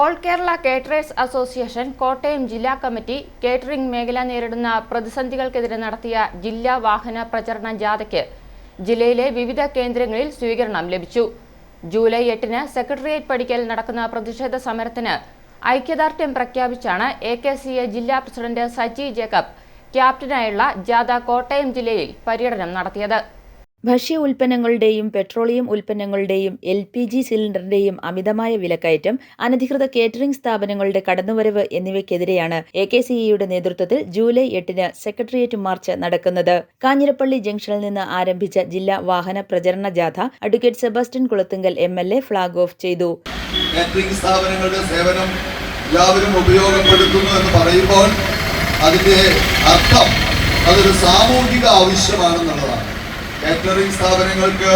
All Kerala caterers association Kottayam ജില്ലാ committee catering മേഖല നേരിടുന്ന പ്രതിസന്ധികൾക്കെതിരെ നടത്തിയ ജില്ലാ വാഹന പ്രചരണ ജാഥയ്ക്ക് ജില്ലയിലെ വിവിധ കേന്ദ്രങ്ങളിൽ സ്വീകരണം ലഭിച്ചു. ജൂലൈ എട്ടിന് സെക്രട്ടേറിയറ്റ് പടിക്കൽ നടക്കുന്ന പ്രതിഷേധ സമരത്തിന് ഐക്യദാർഢ്യം പ്രഖ്യാപിച്ചാണ് എ കെ സി എ ജില്ലാ പ്രസിഡന്റ് സജി ജേക്കബ് ക്യാപ്റ്റനായുള്ള ജാഥ കോട്ടയം ജില്ലയിൽ പര്യടനം നടത്തിയത്. ഭക്ഷ്യ ഉൽപ്പന്നങ്ങളുടെയും പെട്രോളിയം ഉൽപ്പന്നങ്ങളുടെയും എൽ പി ജി സിലിണ്ടറിന്റെയും അമിതമായ വിലക്കയറ്റം അനധികൃത കേറ്ററിംഗ് സ്ഥാപനങ്ങളുടെ കടന്നുവരവ് എന്നിവയ്ക്കെതിരെയാണ് എ കെ സി ഇയുടെ നേതൃത്വത്തിൽ ജൂലൈ എട്ടിന് സെക്രട്ടേറിയറ്റ് മാർച്ച് നടക്കുന്നത്. കാഞ്ഞിരപ്പള്ളി ജംഗ്ഷനിൽ നിന്ന് ആരംഭിച്ച ജില്ലാ വാഹന പ്രചരണ ജാഥ advocate Sebastian Kulathunkal M L A flag off ചെയ്തു. കേറ്ററിംഗ് സ്ഥാപനങ്ങളുടെ സേവനം ഉപയോഗപ്പെടുത്തുന്നു എന്ന് പറയുമ്പോൾ അതിന്റെ അർത്ഥം അതൊരു സാമൂഹിക ആവശ്യമാണെന്നുള്ളതാണ്. കാറ്ററിംഗ് സ്ഥാപനങ്ങൾക്ക്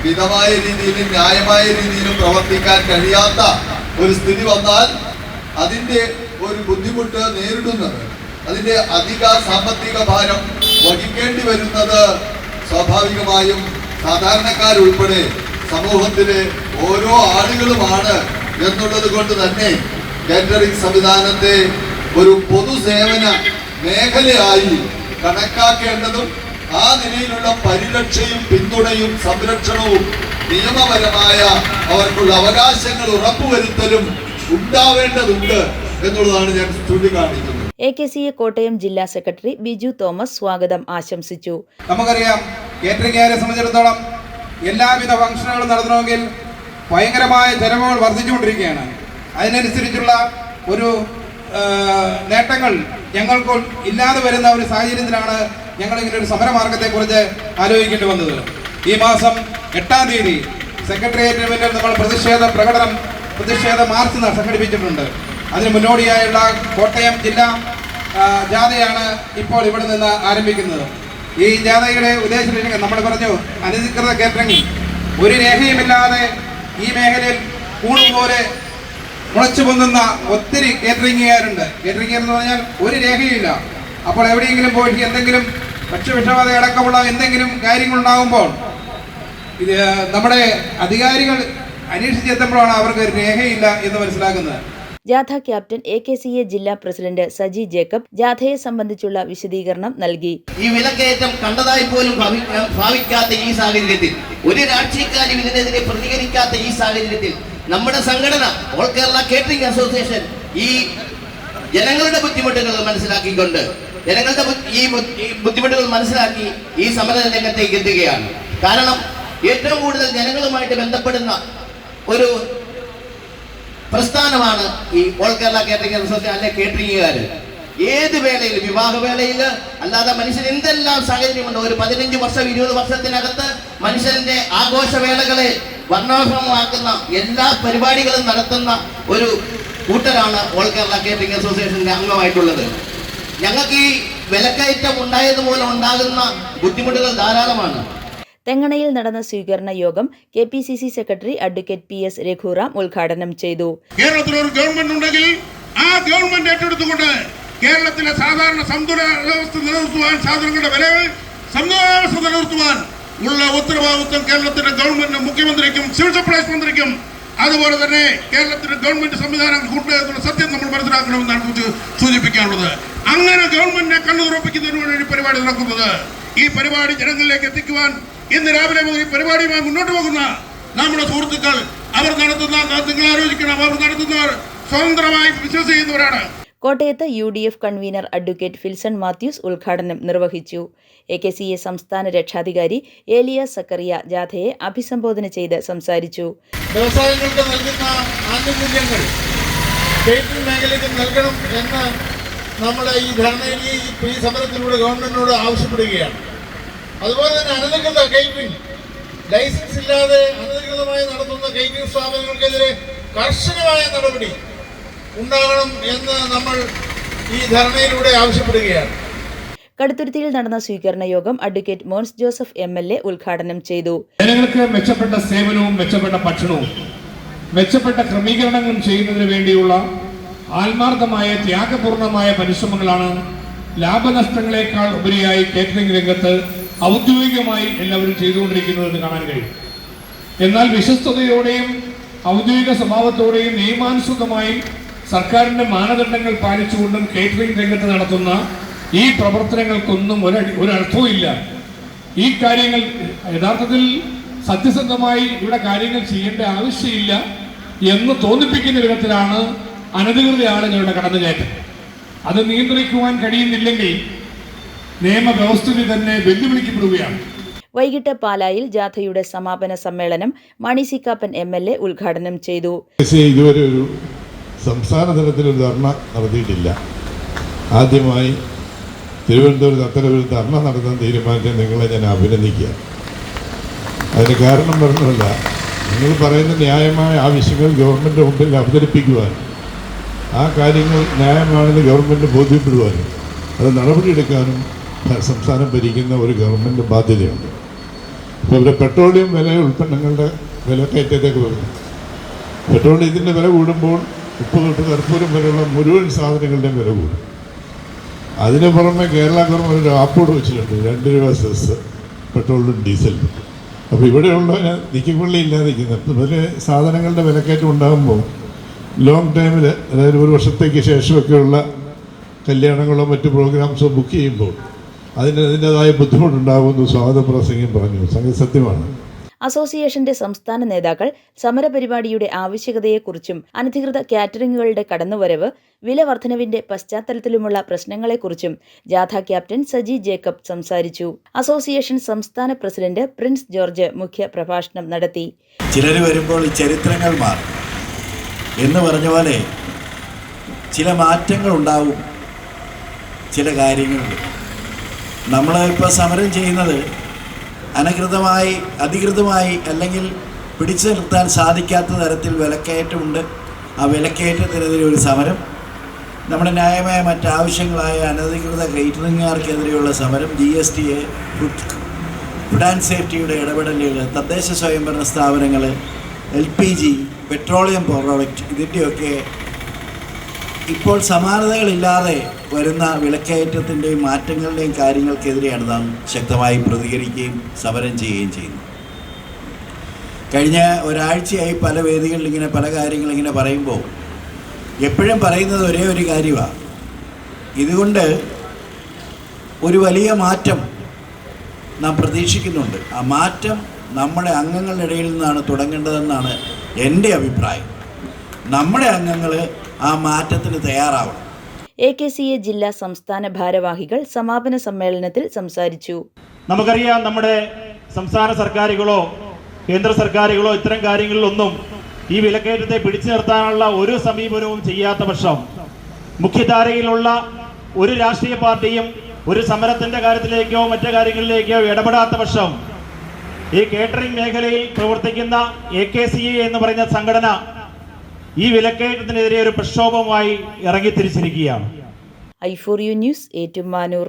മിതമായ രീതിയിലും ന്യായമായ രീതിയിലും പ്രവർത്തിക്കാൻ കഴിയാത്ത ഒരു സ്ഥിതി വന്നാൽ അതിന്റെ ഒരു ബുദ്ധിമുട്ട് നേരിടുന്നത് അതിന്റെ അധിക സാമ്പത്തിക ഭാരം വഹിക്കേണ്ടി വരുന്നത് സ്വാഭാവികമായും സാധാരണക്കാരുൾപ്പെടെ സമൂഹത്തിലെ ഓരോ ആളുകളുമാണ് എന്നുള്ളത് കൊണ്ട് തന്നെ കാറ്ററിംഗ് സംവിധാനത്തെ ഒരു പൊതുസേവന മേഖലയായി കണക്കാക്കേണ്ടതും ആ നിലയിലുള്ള പരിരക്ഷയും പിന്തുണയും സംരക്ഷണവും നിയമപരമായ അവർക്കുള്ള അവകാശങ്ങൾ ഉറപ്പുവരുത്തലും ഉണ്ടാവേണ്ടതുണ്ട് എന്നുള്ളതാണ് ഞാൻ ചൂണ്ടിക്കാണിക്കുന്നത്. A K C A Kottayam ജില്ലാ സെക്രട്ടറി ബിജു തോമസ് സ്വാഗതം ആശംസിച്ചു. നമുക്കറിയാം കേറ്ററിംഗുകാരെ സംബന്ധിച്ചിടത്തോളം എല്ലാവിധ ഫംഗ്ഷനുകളും നടത്തണമെങ്കിൽ ഭയങ്കരമായ ചെലവുകൾ വർദ്ധിച്ചുകൊണ്ടിരിക്കുകയാണ്. അതിനനുസരിച്ചുള്ള ഒരു നേട്ടങ്ങൾ ഞങ്ങൾക്ക് ഇല്ലാതെ വരുന്ന ഒരു സാഹചര്യത്തിലാണ് ഞങ്ങൾ ഇങ്ങനെ ഒരു സമരമാർഗത്തെക്കുറിച്ച് ആലോചിക്കേണ്ടി വന്നത്. ഈ മാസം എട്ടാം തീയതി സെക്രട്ടേറിയറ്റിന് മുന്നിൽ നമ്മൾ പ്രതിഷേധ പ്രകടനം പ്രതിഷേധ മാർച്ച് സംഘടിപ്പിച്ചിട്ടുണ്ട്. അതിന് മുന്നോടിയായുള്ള കോട്ടയം ജില്ലാ ജാഥയാണ് ഇപ്പോൾ ഇവിടെ നിന്ന് ആരംഭിക്കുന്നത്. ഈ ജാഥയുടെ ഉദ്ദേശം നമ്മൾ പറഞ്ഞു അനധികൃത കേന്ദ്രങ്ങൾ ഒരു രേഖയുമില്ലാതെ ഈ മേഖലയിൽ കൂടുപോലെ മുളച്ചു പൊന്നുന്ന ഒത്തിരി കേറ്ററിംഗുകാരുണ്ട് കേറ്ററിംഗ് എന്ന് പറഞ്ഞാൽ ഒരു രേഖയില്ല. അപ്പോൾ എവിടെയെങ്കിലും പോയിട്ട് എന്തെങ്കിലും ഭക്ഷ്യവിഷബാധ അടക്കമുള്ള എന്തെങ്കിലും കാര്യങ്ങളുണ്ടാകുമ്പോൾ ഇത് നമ്മുടെ അധികാരികൾ അന്വേഷിച്ചെത്തുമ്പോഴാണ് അവർക്ക് ഒരു രേഖയില്ല എന്ന് മനസ്സിലാക്കുന്നത്. ജാഥ captain A K C A ജില്ലാ പ്രസിഡന്റ് സജി ജേക്കബ് ജാഥയെ സംബന്ധിച്ചുള്ള വിശദീകരണം നൽകി. ഈ വിലക്കയറ്റം കണ്ടതായി പോലും ഭാവി- ഭാവിക്കാത്ത ഈ സാഹചര്യത്തിൽ ഒരു രാഷ്ട്രീയക്കാരും ഇതിനെതിരെ പ്രതികരിക്കാത്ത ഈ സാഹചര്യത്തിൽ നമ്മുടെ സംഘടന ഓൾ കേരള കേറ്ററിംഗ് അസോസിയേഷൻ ഈ ജനങ്ങളുടെ ബുദ്ധിമുട്ടുകൾ മനസ്സിലാക്കിക്കൊണ്ട് ജനങ്ങളുടെ ഈ ബുദ്ധിമുട്ടുകൾ മനസ്സിലാക്കി ഈ സമര രംഗത്തേക്ക് എത്തുകയാണ്. കാരണം ഏറ്റവും കൂടുതൽ ജനങ്ങളുമായിട്ട് ബന്ധപ്പെടുന്ന ഒരു പ്രസ്ഥാനമാണ് ഈ ഓൾ കേരള കേറ്ററിംഗ് അസോസിയേഷൻ അല്ലെ കേറ്ററിംഗുകാർ ഏത് വേളയിൽ വിവാഹ വേളയിൽ അല്ലാതെ മനുഷ്യൻ എന്തെല്ലാം സാഹചര്യമുണ്ട്? ഒരു പതിനഞ്ച് വർഷം ഇരുപത് വർഷത്തിനകത്ത് മനുഷ്യന്റെ ആഘോഷ ആഘോഷവേളകളെ വർണാഭമാക്കുന്ന എല്ലാ പരിപാടികളും നടത്തുന്ന ഒരു കൂട്ടരാണ് ഓൾ കേരള കേറ്ററിംഗ് അസോസിയേഷന്റെ അംഗമായിട്ടുള്ളത്. ഞങ്ങൾക്ക് ഈ വിലക്കയറ്റം ഉണ്ടായത് മൂലം ഉണ്ടാകുന്ന ബുദ്ധിമുട്ടുകൾ ധാരാളമാണ്. തെങ്ങണയിൽ നടന്ന സ്വീകരണ യോഗം K P C C secretary advocate P S Raghuram ഉദ്ഘാടനം ചെയ്തു. കേരളത്തിൽ ഒരു ഗവൺമെന്റ് ഉണ്ടെങ്കിൽ ആ ഗവൺമെന്റ് ഏറ്റെടുത്തുകൊണ്ട് കേരളത്തിലെ സാധാരണ സന്തുലിതാവസ്ഥ നിലനിർത്തുവാൻ സാധനങ്ങളുടെ വിലകൾ സന്തുലിതാവസ്ഥ നിലനിർത്തുവാൻ ഉള്ള ഉത്തരവാദിത്വം കേരളത്തിന്റെ ഗവൺമെന്റിനും മുഖ്യമന്ത്രിക്കും സിവിൽ സപ്ലൈസ് മന്ത്രിക്കും. അതുപോലെ തന്നെ കേരളത്തിന്റെ ഗവൺമെന്റ് സംവിധാനങ്ങൾക്കുണ്ട് എന്നുള്ള സത്യം നമ്മൾ മനസ്സിലാക്കണമെന്നാണ് സൂചിപ്പിക്കാനുള്ളത്. അങ്ങനെ ഗവൺമെന്റിനെ കണ്ണുറപ്പിക്കുന്നതിന് വേണ്ടി പരിപാടി നടക്കുന്നത്. ഈ പരിപാടി ജനങ്ങളിലേക്ക് എത്തിക്കുവാൻ ഇന്ന് രാവിലെ മുതൽ ഈ പരിപാടിയുമായി മുന്നോട്ട് പോകുന്ന നമ്മുടെ സുഹൃത്തുക്കൾ അവർ നടത്തുന്ന നിങ്ങൾ ആലോചിക്കണം അവർ നടത്തുന്നവർ സ്വതന്ത്രമായി ബിസിനസ് ചെയ്യുന്നവരാണ് കോട്ടയത്ത് U D F convener advocate Filson Mathews ഉദ്ഘാടനം നിർവഹിച്ചു. എ കെ സി എ സംസ്ഥാന രക്ഷാധികാരി ഏലിയ സക്കറിയ ജാഥയെ അഭിസംബോധന ചെയ്ത് സംസാരിച്ചു. വ്യവസായങ്ങൾക്ക് നൽകുന്ന ആനുകൂല്യങ്ങൾ കേറ്ററിംഗ് മേഖലയ്ക്ക് നൽകണം എന്ന് നമ്മൾ ഈ ധർണയിൽ ഈ സമരത്തിലൂടെ ഗവൺമെന്റിനോട് ആവശ്യപ്പെടുകയാണ്. അതുപോലെ തന്നെ അനധികൃത കേറ്ററിംഗ് ലൈസൻസ് ഇല്ലാതെ അനധികൃതമായി നടത്തുന്ന കേറ്ററിംഗ് സ്ഥാപനങ്ങൾക്കെതിരെ കർശനമായ നടപടി ഉണ്ടാകണം എന്ന് നമ്മൾ ഈ ധർണയിലൂടെ ആവശ്യപ്പെടുകയാണ്. കടുത്തുരുത്തിയിൽ നടന്ന സ്വീകരണ യോഗം advocate Mons Joseph M L A ഉദ്ഘാടനം ചെയ്തു. ജനങ്ങൾക്ക് മെച്ചപ്പെട്ട സേവനവും മെച്ചപ്പെട്ട ഭക്ഷണവും മെച്ചപ്പെട്ട ക്രമീകരണങ്ങളും ചെയ്യുന്നതിന് വേണ്ടിയുള്ള ആത്മാർത്ഥമായ ത്യാഗപൂർണമായ പരിശ്രമങ്ങളാണ് ലാഭനഷ്ടങ്ങളെക്കാൾ ഉപരിയായി കേറ്ററിംഗ് രംഗത്ത് ഔദ്യോഗികമായി എല്ലാവരും ചെയ്തുകൊണ്ടിരിക്കുന്നതെന്ന് കാണാൻ കഴിയും. എന്നാൽ വിശ്വസ്തയോടെയും ഔദ്യോഗിക സ്വഭാവത്തോടെയും നിയമാനുസൃതമായും സർക്കാരിന്റെ മാനദണ്ഡങ്ങൾ പാലിച്ചുകൊണ്ടും കേറ്ററിംഗ് രംഗത്ത് നടത്തുന്ന ഈ പ്രവർത്തനങ്ങൾക്കൊന്നും ഒരു ഒരർത്ഥവും ഇല്ല. ഈ കാര്യങ്ങൾ യഥാർത്ഥത്തിൽ സത്യസന്ധമായി ഇവിടെ കാര്യങ്ങൾ ചെയ്യേണ്ട ആവശ്യമില്ല എന്ന് തോന്നിപ്പിക്കുന്ന വിധത്തിലാണ് അനധികൃത ആളുകളുടെ കടന്നുകയറ്റം. അത് നിയന്ത്രിക്കുവാൻ കഴിയുന്നില്ലെങ്കിൽ നിയമവ്യവസ്ഥിതി തന്നെ വെല്ലുവിളിക്കപ്പെടുകയാണ്. വൈകിട്ട് പാലായിൽ ജാഥയുടെ സമാപന സമ്മേളനം Mani C Kappan M L A ഉദ്ഘാടനം ചെയ്തു. ഇതുവരെ ഒരു സംസ്ഥാന തലത്തിലൊരു ധർണ നടത്തിയിട്ടില്ല. ആദ്യമായി തിരുവനന്തപുരത്ത് അത്തരമൊരു ധർണ നടത്താൻ തീരുമാനിച്ച നിങ്ങളെ ഞാൻ അഭിനന്ദിക്കുക. അതിന് കാരണം പറഞ്ഞല്ല നിങ്ങൾ പറയുന്ന ന്യായമായ ആവശ്യങ്ങൾ ഗവൺമെന്റ് മുമ്പിൽ അവതരിപ്പിക്കുവാൻ ആ കാര്യങ്ങൾ ന്യായമാണെന്ന് ഗവൺമെന്റ് ബോധ്യപ്പെടുവാനും അത് നടപടിയെടുക്കാനും സംസ്ഥാനം ഭരിക്കുന്ന ഒരു ഗവൺമെന്റ് ബാധ്യതയുണ്ട്. ഇപ്പോൾ ഇവിടെ പെട്രോളിയം വില ഉൽപ്പന്നങ്ങളുടെ വിലക്കയറ്റത്തേക്ക് വരുന്നു പെട്രോളിയത്തിന്റെ വില കൂടുമ്പോൾ ഉപ്പ് തൊട്ട് കർപ്പൂരം വരെയുള്ള മുഴുവൻ സാധനങ്ങളുടെയും വില കൂടും. അതിന് പുറമെ കേരള ഗവൺമെന്റ് ഒരു ആപ്പോട് വെച്ചിട്ടുണ്ട് രണ്ട് രൂപ സെസ് പെട്രോളിനും ഡീസലിനും അപ്പോൾ ഇവിടെയുള്ള നിൽക്കുകൊള്ളി ഇല്ലാതിരിക്കുന്നത് അതുപോലെ സാധനങ്ങളുടെ വിലക്കയറ്റം ഉണ്ടാകുമ്പോൾ ലോങ് ടൈമിൽ അതായത് ഒരു വർഷത്തേക്ക് ശേഷമൊക്കെയുള്ള കല്യാണങ്ങളോ മറ്റു പ്രോഗ്രാംസോ ബുക്ക് ചെയ്യുമ്പോൾ അതിന് അതിന്റെതായ ബുദ്ധിമുട്ടുണ്ടാകുമെന്ന് സ്വാഗത പ്രസംഗം പറഞ്ഞു. സംഗതി സത്യമാണ്. അസോസിയേഷന്റെ സംസ്ഥാന നേതാക്കൾ സമരപരിപാടിയുടെ ആവശ്യകതയെക്കുറിച്ചും അനധികൃത കാറ്ററിംഗുകളുടെ കടന്നുവരവ് വില വർധനവിന്റെ പശ്ചാത്തലത്തിലുമുള്ള പ്രശ്നങ്ങളെക്കുറിച്ചും ജാഥ ക്യാപ്റ്റൻ സജി ജേക്കബ് സംസാരിച്ചു. അസോസിയേഷൻ സംസ്ഥാന പ്രസിഡന്റ് പ്രിൻസ് ജോർജ് മുഖ്യ പ്രഭാഷണം നടത്തി. ചിലർ വരുമ്പോൾ ചരിത്രങ്ങൾ എന്ന് പറഞ്ഞ പോലെ ചില മാറ്റങ്ങൾ ഉണ്ടാവും. ചില കാര്യങ്ങൾ. നമ്മൾ ഇപ്പോൾ സമരം ചെയ്യുന്നത് അനധികൃതമായി അധികൃതമായി അല്ലെങ്കിൽ പിടിച്ചു നിർത്താൻ സാധിക്കാത്ത തരത്തിൽ വിലക്കയറ്റമുണ്ട്. ആ വിലക്കയറ്റത്തിനെതിരെ ഒരു സമരം നമ്മുടെ ന്യായമായ മറ്റാവശ്യങ്ങളായ അനധികൃത കേറ്ററിംഗുകാർക്കെതിരെയുള്ള സമരം G S T a food and സേഫ്റ്റിയുടെ ഇടപെടലുകൾ തദ്ദേശ സ്വയംഭരണ സ്ഥാപനങ്ങൾ L P G petroleum product ഇതിന്റെയൊക്കെ ഇപ്പോൾ സമാനതകളില്ലാതെ വരുന്ന വിലക്കയറ്റത്തിന്റെയും മാറ്റങ്ങളുടെയും കാര്യങ്ങൾക്കെതിരെയാണ് നാം ശക്തമായി പ്രതികരിക്കുകയും സമരം ചെയ്യുകയും ചെയ്യുന്നത്. കഴിഞ്ഞ ഒരാഴ്ചയായി പല വേദികളിൽ ഇങ്ങനെ പല കാര്യങ്ങൾ ഇങ്ങനെ പറയുമ്പോൾ എപ്പോഴും പറയുന്നത് ഒരേ ഒരു കാര്യമാണ്. ഇതുകൊണ്ട് ഒരു വലിയ മാറ്റം നാം പ്രതീക്ഷിക്കുന്നുണ്ട്. ആ മാറ്റം നമ്മുടെ അംഗങ്ങളുടെ ഇടയിൽ നിന്നാണ് തുടങ്ങേണ്ടതെന്നാണ് എന്റെ അഭിപ്രായം. നമ്മുടെ അംഗങ്ങൾ ആ മാറ്റത്തിന് തയ്യാറാവണം. എ കെ സി എ ജില്ലാ സംസ്ഥാന ഭാരവാഹികൾ സമാപന സമ്മേളനത്തിൽ സംസാരിച്ചു. നമുക്കറിയാം നമ്മുടെ സംസ്ഥാന സർക്കാരുകളോ കേന്ദ്ര സർക്കാരുകളോ ഇത്തരം കാര്യങ്ങളിലൊന്നും ഈ വിലക്കയറ്റത്തെ പിടിച്ചു നിർത്താനുള്ള ഒരു സമീപനവും ചെയ്യാത്ത പക്ഷം മുഖ്യധാരയിലുള്ള ഒരു രാഷ്ട്രീയ പാർട്ടിയും ഒരു സമരത്തിന്റെ കാര്യത്തിലേക്കോ മറ്റു കാര്യങ്ങളിലേക്കോ ഇടപെടാത്ത പക്ഷം ഈ കേറ്ററിംഗ് മേഖലയിൽ പ്രവർത്തിക്കുന്ന എ കെ സി എ എന്ന് പറയുന്ന സംഘടന ഈ വിലക്കയറ്റത്തിനെതിരെ ഒരു പ്രക്ഷോഭമായി ഇറങ്ങി തിരിച്ചിരിക്കുകയാണ് I four U news Ettumanoor.